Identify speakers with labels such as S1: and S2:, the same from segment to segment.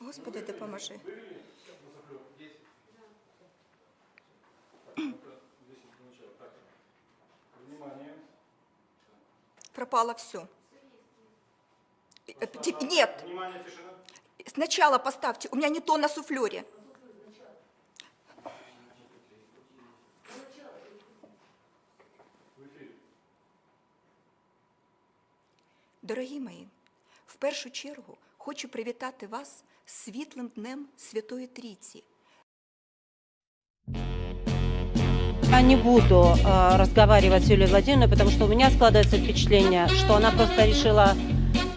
S1: Господи, допоможи. Пропало все. Нет,
S2: Внимание,
S1: сначала поставьте. У меня не то на суфлере. Дорогі мої, в першу чергу хочу привітати вас з світлим днем Святої Трійці.
S3: Я не буду э, разговаривать с Юлией Владимировной, потому что у меня складывается впечатление, что она просто решила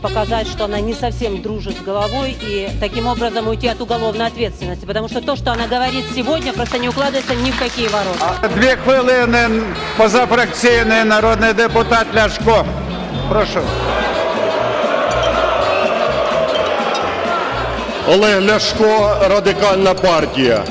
S3: показать, что она не совсем дружит с головой и таким образом уйти от уголовной ответственности. Потому что то, что она говорит сегодня, просто не укладывается ни в какие ворота.
S4: Дві хвилини позафракційний народний депутат Ляшко. Прошу.
S5: Олег Ляшко, радикальна партія.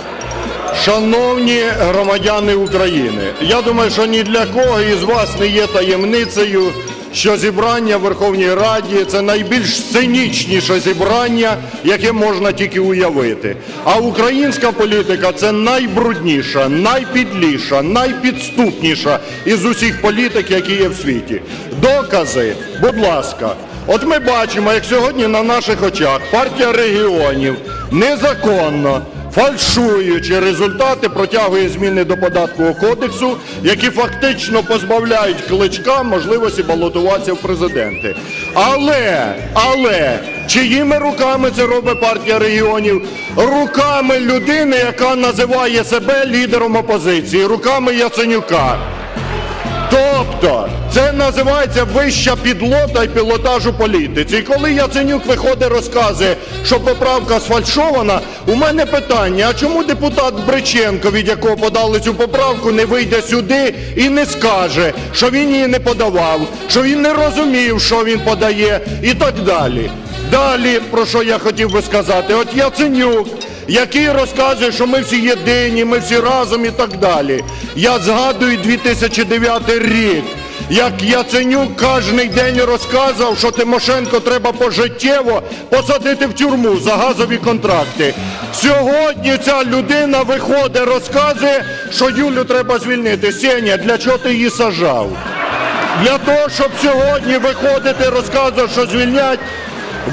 S5: Шановні громадяни України, я думаю, що ні для кого із вас не є таємницею, що зібрання в Верховній Раді це найбільш цинічніше зібрання, яке можна тільки уявити. А українська політика це найбрудніша, найпідліша, найпідступніша із усіх політик, які є в світі. Докази, будь ласка. От ми бачимо, як сьогодні на наших очах партія регіонів незаконно, фальшуючи результати, протягує зміни до податкового кодексу, які фактично позбавляють кличка можливості балотуватися в президенти. Але, але, чиїми руками це робить партія регіонів? Руками людини, яка називає себе лідером опозиції, руками Яценюка. Тобто це називається вища підлота і пілотаж у політиці. І коли Яценюк виходить, розказує, що поправка сфальшована, у мене питання: а чому депутат Бриченко, від якого подали цю поправку, не вийде сюди і не скаже, що він її не подавав, що він не розумів, що він подає, і так далі. Далі, про що я хотів би сказати, от Яценюк який розказує, що ми всі єдині, ми всі разом і так далі. Я згадую 2009 рік, як Яценюк кожен день розказував, що Тимошенко треба пожиттєво посадити в тюрму за газові контракти. Сьогодні ця людина виходить, розказує, що Юлю треба звільнити. Сеня, для чого ти її сажав? Для того, щоб сьогодні виходити розказувати, що звільнять,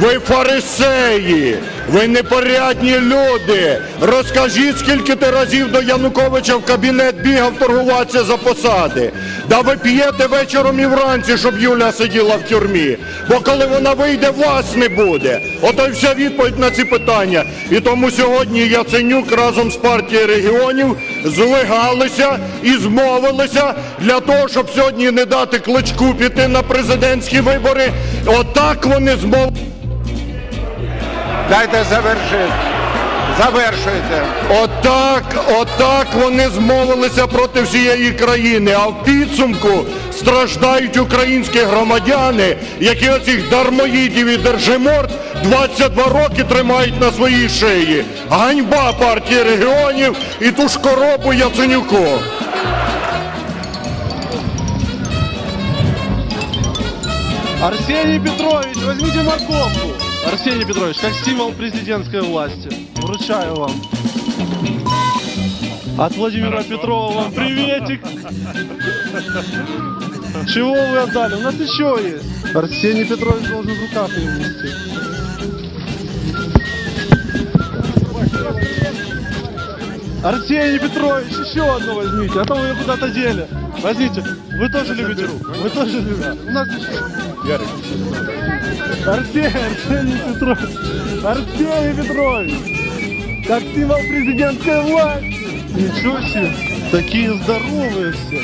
S5: ви фарисеї, ви непорядні люди. Розкажіть, скільки ти разів до Януковича в кабінет бігав торгуватися за посади. Да ви п'єте вечором і вранці, щоб Юля сиділа в тюрмі. Бо коли вона вийде, вас не буде. Ото й вся відповідь на ці питання. І тому сьогодні Яценюк разом з партією регіонів злигалися і змовилися для того, щоб сьогодні не дати кличку піти на президентські вибори. Отак вони змовилися.
S4: Дайте завершити. Завершуйте.
S5: Отак, отак вони змовилися проти всієї країни. А в підсумку страждають українські громадяни, які оцих дармоїдів і держиморд 22 роки тримають на своїй шиї. Ганьба партії регіонів і ту ж коробу Яценюку.
S6: Арсений Петрович, возьмите морковку. Арсений Петрович, как символ президентской власти. Вручаю вам. От Владимира Петрова вам приветик. Чего вы отдали? У нас еще есть. Арсений Петрович должен в руках ее нести. Арсений Петрович, еще одну возьмите, а то вы ее куда-то дели. Возьмите. Вы тоже любите руку. Вы тоже любите. У нас еще. Арсений, Арсений Петрович. Арсений Петрович. Как символ президентской власти. Ничего себе. Такие здоровые все.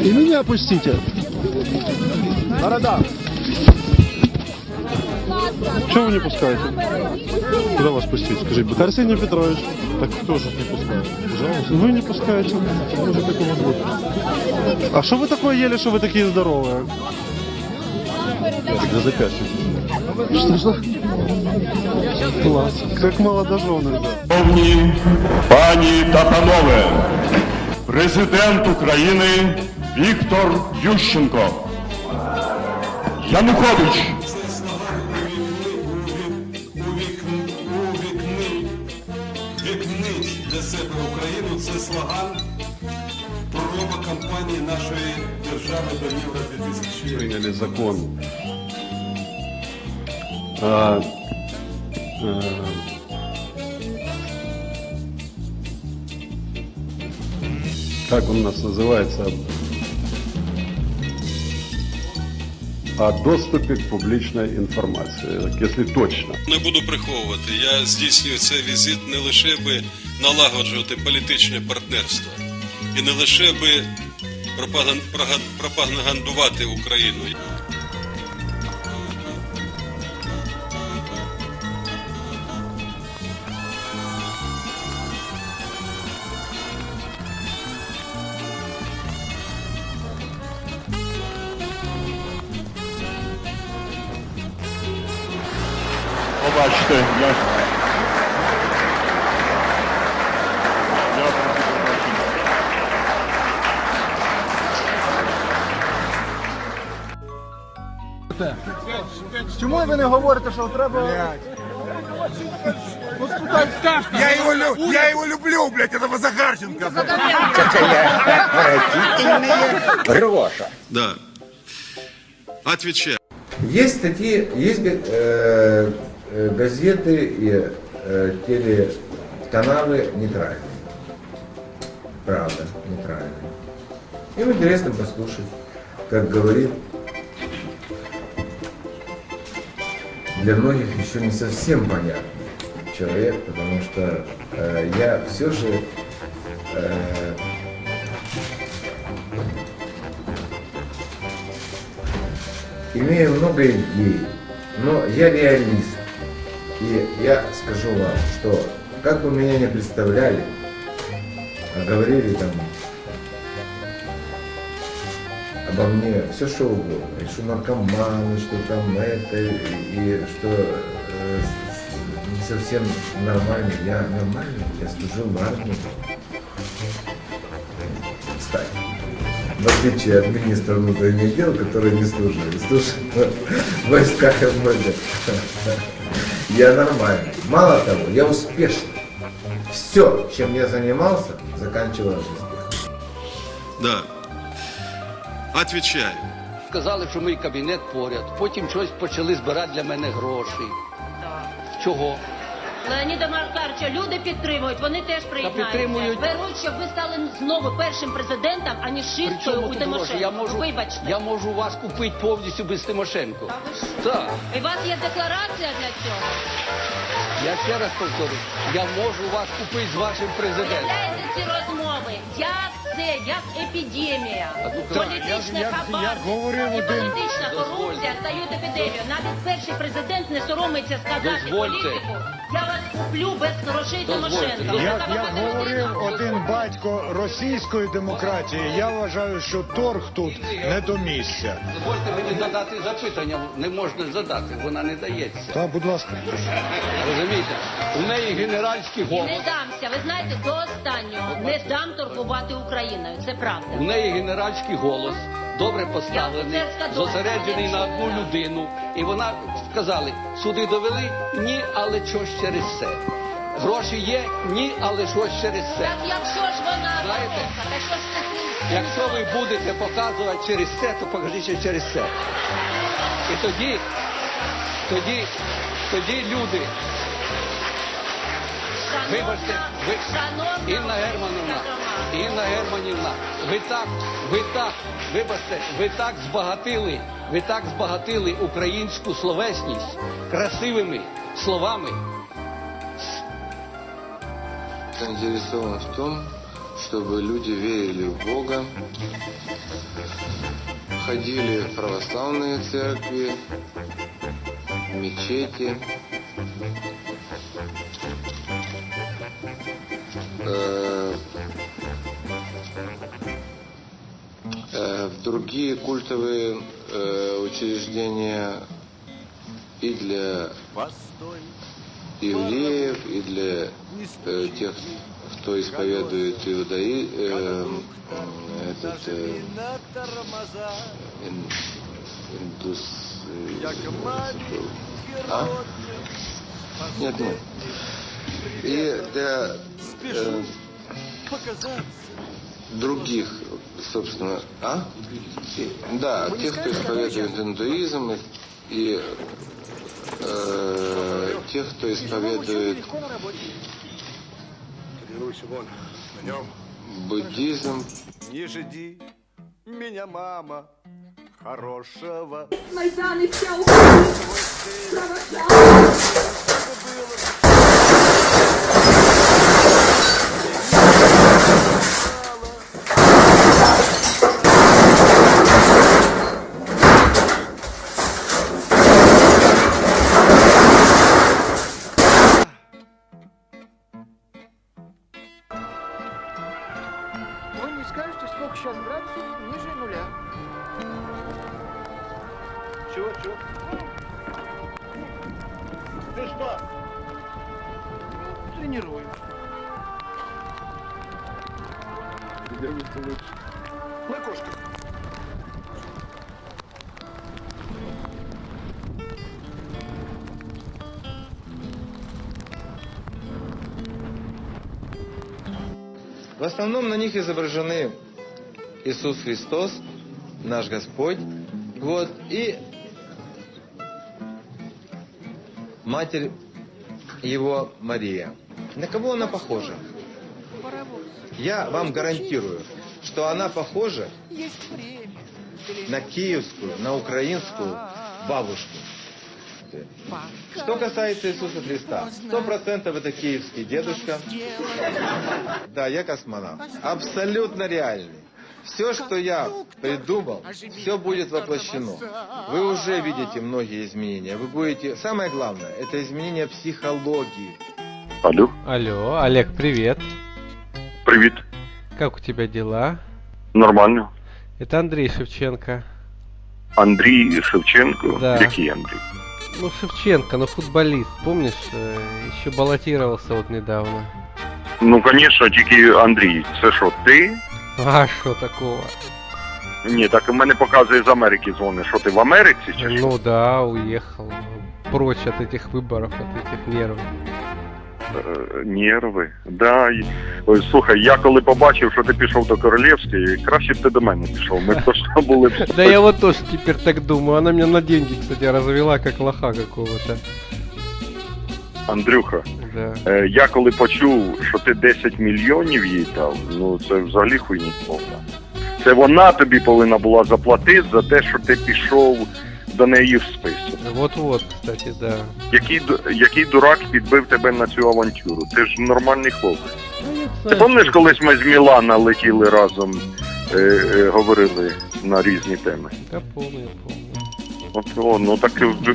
S6: И меня пустите. Борода. Чего вы не пускаете? Куда вас пустить? Скажите. Арсений Петрович. Так кто же не пускает? Пожалуйста. Вы не пускаете. Может такого быть. А что вы такое ели, что вы такие здоровые? Тогда запястье. Что, что? Класс. Как молодожены, да.
S7: Шановні пані та панове, президент України Віктор Ющенко. Янукович,
S2: Україну це слоган пророба кампанії нашої держави до Євро 2000.
S8: приняли закон о, э, как он у нас называется, о доступе к публичной информации, если точно.
S2: Не буду приховувати. Я здійснюю цей візит не лише би налагоджувати політичне партнерство і не лише би пропаган- пропагандувати Україну.
S5: Побачите, я...
S6: Чому ви не говорите, що треба...
S9: Я его, лю- я его люблю, блядь, этого Захарченко.
S2: Да. Отвечаю.
S10: Есть такие, есть э, э, газеты и э, телеканалы нейтральные. Правда, нейтральные. Им интересно послушать, как говорит для многих еще не совсем понятный человек, потому что э, я все же э, имею много идей, но я реалист. И я скажу вам, что как вы меня не представляли, а говорили там обо мне все что угодно, и что наркоманы, что там это, и, и что э, не совсем нормально. Я нормальный, я служил в армии. Кстати, в отличие от министра внутренних дел, который не служил, служил в войсках МВД. Я нормальный. Мало того, я успешный. Все, чем я занимался, заканчивалось успехом.
S2: Да. Отвечаю.
S11: Сказали, що мій кабінет поряд. Потім щось почали збирати для мене гроші. Чого?
S12: Леоніда Маркарча, люди підтримують, вони теж приєднаються.
S11: підтримують.
S12: Беруть, щоб ви стали знову першим президентом, а не шисткою у? Тимошенко.
S11: Я можу,
S12: Вибачте.
S11: я можу вас купити повністю без Тимошенко.
S12: Ви що?
S11: Так.
S12: І у вас є декларація для цього?
S11: Я ще раз повторю, я можу вас купити з вашим президентом.
S12: Уявляєте ці розмови? Як це? Як епідемія?
S11: А так,
S12: Політичне хабарництво і політична корупція стають епідемією. Навіть перший президент не соромиться сказати
S11: Дозвольте.
S12: політику. Я вас куплю без грошей. Тимошенко.
S11: Як-
S12: така
S6: говорив один батько російської демократії, я вважаю, що торг тут не до місця.
S11: Дозвольте мені задати запитання, не можна задати, вона не дається.
S6: Та, будь ласка.
S11: Розумієте? У неї генеральський голос.
S12: не дамся. Ви знаєте, до останнього не дам торгувати Україною. Це правда.
S11: У неї генеральський голос, добре поставлений, зосереджений на одну людину. І вона сказали, суди довели? Ні, але щось через це. Гроші є? Ні, але щось через це.
S12: Так якщо ж вона
S11: Знаєте,
S12: так що ж це?
S11: Якщо ви будете показувати через це, то покажіть ще через це. І тоді, тоді, тоді люди, вибачте, ви, Інна Германівна,
S12: громада.
S11: Інна Германівна, ви так, ви так, вибачте, ви так збагатили, ви так збагатили українську словесність красивими словами.
S10: заинтересован в том, чтобы люди верили в Бога, ходили в православные церкви, в мечети, э, в другие культовые э, учреждения и для евреев, и для э, тех, кто исповедует иудаи, э, этот, э, ин- индус, э, а? Нет, нет. И для э,
S13: других, собственно, а? Да, тех, кто исповедует индуизм и, и, э, тех, кто исповедует буддизм.
S14: Не жди меня, мама, хорошего.
S15: Майдан и вся Украина
S6: что?
S16: Тренируюсь.
S6: Где место лучше?
S16: На кошках.
S13: В основном на них изображены Иисус Христос, наш Господь, вот, и Матерь Его Мария. На кого она похожа? Я вам гарантирую, что она похожа на киевскую, на украинскую бабушку. Что касается Иисуса Христа, сто процентов это киевский дедушка. Да, я космонавт. Абсолютно реальный. Все, что я придумал, все будет воплощено. Вы уже видите многие изменения. Вы будете... Самое главное, это изменение психологии.
S7: Алло,
S17: Алло, Олег, привет.
S7: привіт.
S17: Как у тебя дела?
S7: Нормально.
S17: Это Андрей Шевченко.
S7: Андрій Шевченко.
S17: Да.
S7: Який Андрій?
S17: Ну, Шевченко, ну футболист, помнишь, э, еще баллотировался вот недавно.
S7: Ну, звісно, тільки Андрій. Це що, ти?
S17: А что такого?
S7: Ні, так у мене показує з Америки дзвони. Що ти в Америці чи що?
S17: Ну да, уехал. Прочь от этих выборов, от этих нервов.
S7: Е, Нерви. Да. і- Ой, слухай, я коли побачив, що ти пішов до Королівської, краще б ти до мене пішов. Ми точно були б.
S17: Да я вот тоже теперь так думаю. Она меня на деньги, кстати, развела, как лоха какого-то.
S7: Андрюха,
S17: Да.
S7: е, я коли почув, що ти 10 мільйонів їй дав, ну це взагалі хуйні повна. Це вона тобі повинна була заплатити за те, що ти пішов до неї в список.
S17: Вот-вот, кстати, да.
S7: Який, який дурак підбив тебе на цю авантюру? Ти ж нормальний хлопець.
S17: Ну,
S7: Ти пам'ятаєш, колись ми з Мілана летіли разом, е, е, говорили на різні теми?
S17: Да помню, помню.
S7: О, ну так е,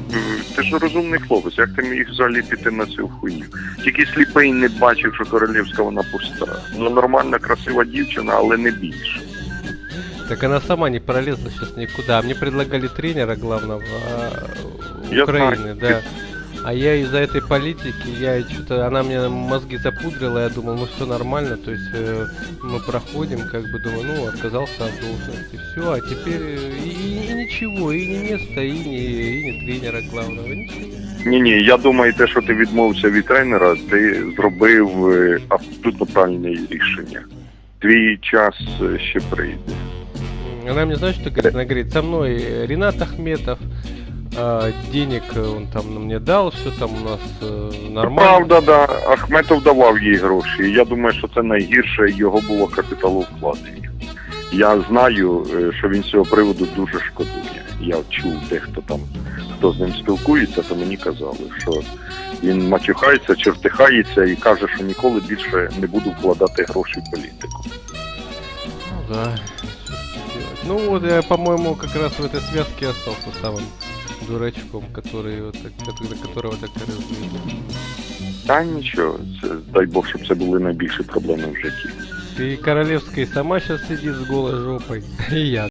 S7: ти ж розумний хлопець, як ти міг заліпити на цю хуйню? Тільки сліпий не бачив, що королівська вона пуста. Ну нормальна, красива дівчина, але не більше.
S17: Так она сама не пролезла сейчас никуда. Мне предлагали тренера главного а, Украины,
S7: знаю.
S17: да. А я из-за этой политики, я что-то, она мне мозги запудрила, я думал, ну все нормально, то есть э, мы проходим, как бы думаю, ну отказался от должности, все, а теперь э, и, и- и ничего, и не место, и не, и не тренера главного, ничего.
S7: Ні, ні, я думаю, те, що ти відмовився від тренера, ти зробив е, абсолютно правильне рішення. Твій час е, ще прийде.
S17: Она мне, знаешь, что говорит? Она говорит, со мной э, Ренат Ахметов, а, денег э, он там мне дал, все там у нас э, нормально.
S7: Правда, да. Ахметов давав їй гроші. І Я думаю, що це найгірше його було капіталовкладення. Я знаю, е, що він з цього приводу дуже шкодує. Я чув дехто там, хто з ним спілкується, то мені казали, що він матюхається, чертихається і каже, що ніколи більше не буду вкладати гроші в політику.
S17: Ну да, что ж делать. Ну вот я, по-моему, как раз в этой связке остался самым дурачком, который вот так, который- которого так и развели.
S7: Та нічого, це дай Бог, щоб це були найбільші проблеми в житті.
S17: И Королевская сама сейчас сидит с голой жопой, и я